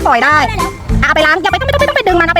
ากปล่อยได้เอาไปล้างอย่าไปต้องไม่ต้องไม่ต้องไปดึงมันเอาไป